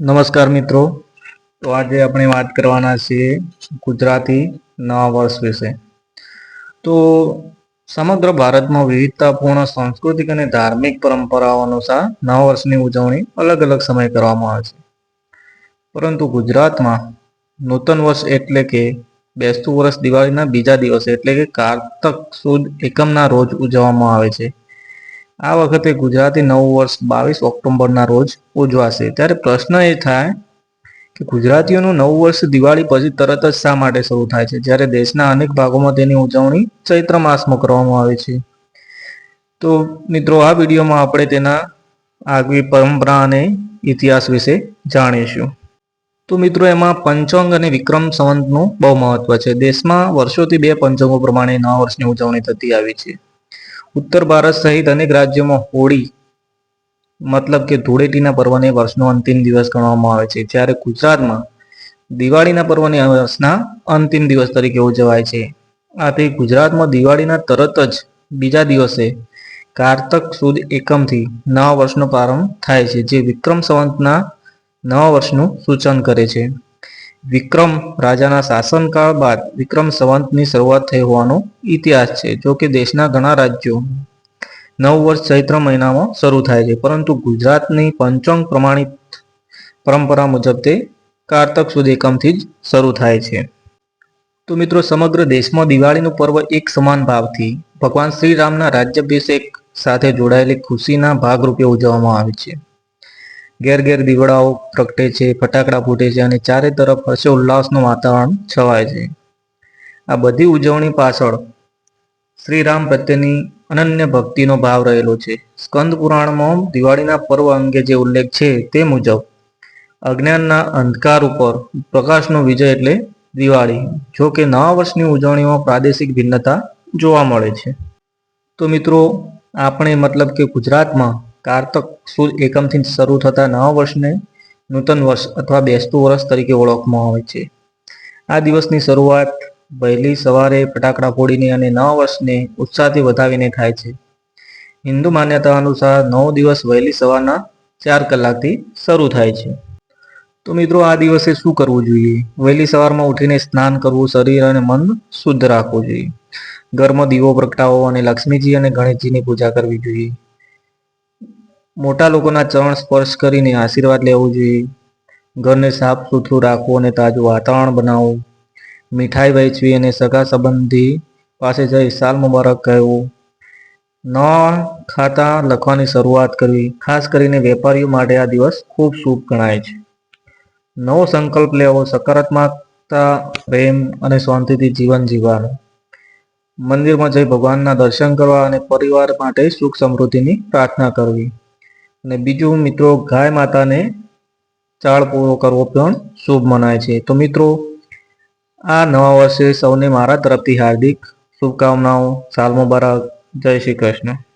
નમસ્કાર મિત્રો. તો આજે આપણે વાત કરવાના છીએ ગુજરાતી નવા વર્ષ વિશે. તો સમગ્ર ભારતમાં વિવિધતાપૂર્ણ સાંસ્કૃતિક અને ધાર્મિક પરંપરાઓ અનુસાર નવા વર્ષની ઉજવણી અલગ અલગ સમયે કરવામાં આવે છે. પરંતુ ગુજરાતમાં નૂતન વર્ષ એટલે કે બેસતું વર્ષ દિવાળીના બીજા દિવસે એટલે કે કારતક સુદ એકમના રોજ ઉજવવામાં આવે છે. આ વખતે ગુજરાતી નવું વર્ષ બાવીસ ઓક્ટોબરના રોજ ઉજવાશે. ત્યારે પ્રશ્ન એ થાય કે ગુજરાતીઓનું નવું વર્ષ દિવાળી પછી તરત જ શા માટે શરૂ થાય છે? જ્યારે દેશના અનેક ભાગોમાં તેની ઉજવણી ચૈત્ર માસમાં કરવામાં આવે છે. તો મિત્રો, આ વિડીયોમાં આપણે તેના આગવી પરંપરા અને ઇતિહાસ વિશે જાણીશું. તો મિત્રો, એમાં પંચોંગ અને વિક્રમ સંવંતનું બહુ મહત્વ છે. દેશમાં વર્ષોથી બે પંચોંગો પ્રમાણે નવા વર્ષની ઉજવણી થતી આવી છે. ઉત્તર ભારત સહિત અનેક રાજ્યોમાં હોળી, મતલબ કે ધૂળેટીના પર્વને વર્ષનો અંતિમ દિવસ ગણવામાં આવે છે. જ્યારે ગુજરાતમાં દિવાળીના પર્વને વર્ષના અંતિમ દિવસ તરીકે ઉજવાય છે. આથી ગુજરાતમાં દિવાળીના તરત જ બીજા દિવસે કારતક સુદ એકમથી નવા વર્ષનો પ્રારંભ થાય છે, જે વિક્રમ સંવંતના નવા વર્ષનું સૂચન કરે છે. વિક્રમ રાજાના શાસનકાળ બાદ વિક્રમ સંવંતની શરૂઆત થઈ હોવાનો ઇતિહાસ છે, જો કે દેશના ઘણા રાજ્યો નવ વર્ષ ચૈત્ર મહિનામાં શરૂ થાય છે, પરંતુ ગુજરાતની પંચાંગ પ્રમાણિત પરંપરા મુજબ તે કારતક સુધી એકમથી જ શરૂ થાય છે. તો મિત્રો, સમગ્ર દેશમાં દિવાળીનું પર્વ એક સમાન ભાવથી ભગવાન શ્રી રામના રાજ્યાભિષેક સાથે જોડાયેલી ખુશીના ભાગરૂપે ઉજવવામાં આવે છે. ઘેર ઘેર દીવડાઓ પ્રગટે છે, ફટાકડા ફૂટે છે અને ચારે તરફ હર્ષોલ્લાસનું વાતાવરણ છવાય છે. આ બધી ઉજવણી પાછળ શ્રીરામ પ્રત્યેની અનન્ય ભક્તિનો ભાવ રહેલો છે. સ્કંદ પુરાણમાં દિવાળીના પર્વ અંગે જે ઉલ્લેખ છે તે મુજબ, અજ્ઞાનના અંધકાર ઉપર પ્રકાશનો વિજય એટલે દિવાળી, જો કે નવા વર્ષની ઉજવણીમાં પ્રાદેશિક ભિન્નતા જોવા મળે છે. તો મિત્રો, આપણે મતલબ કે ગુજરાતમાં કારતક સુદ એકમથી શરૂ થતા નવા વર્ષને નૂતન વર્ષ અથવા બેસતું વર્ષ તરીકે ઓળખવામાં આવે છે. આ દિવસની શરૂઆત વહેલી સવારે ફટાકડા ફોડીને અને નવા વર્ષને ઉત્સાહથી વધાવીને થાય છે. હિન્દુ માન્યતા અનુસાર નવ દિવસ વહેલી સવારના ચાર કલાકથી શરૂ થાય છે. તો મિત્રો આ દિવસે શું કરવું જોઈએ? વહેલી સવારમાં ઉઠીને સ્નાન કરવું, શરીર અને મન શુદ્ધ રાખવું જોઈએ. ઘરમાં દીવો પ્રગટાવો અને લક્ષ્મીજી અને ગણેશજીની પૂજા કરવી જોઈએ. મોટા લોકોના ચરણ સ્પર્શ કરીને આશીર્વાદ લેવો જોઈએ. ઘરને સાફ સુથરું રાખવું અને તાજું વાતાવરણ બનાવવું. મીઠાઈ વહેંચવી અને સગા સંબંધી પાસે જઈ સાલ મુબારક કહેવું. ન ખાતા લખવાની શરૂઆત કરવી, ખાસ કરીને વેપારીઓ માટે આ દિવસ ખૂબ શુભ ગણાય છે. નવો સંકલ્પ લેવો, સકારાત્મકતા, પ્રેમ અને શાંતિથી જીવન જીવવાનું. મંદિરમાં જઈ ભગવાનના દર્શન કરવા અને પરિવાર માટે સુખ સમૃદ્ધિની પ્રાર્થના કરવી. અને બીજું મિત્રો ગાય માતાને ચાળ પૂરો કરવો પણ શુભ મનાય છે. તો મિત્રો, આ નવા વર્ષે સૌને મારા તરફથી હાર્દિક શુભકામનાઓ. સાલ મુબારક. જય શ્રી કૃષ્ણ.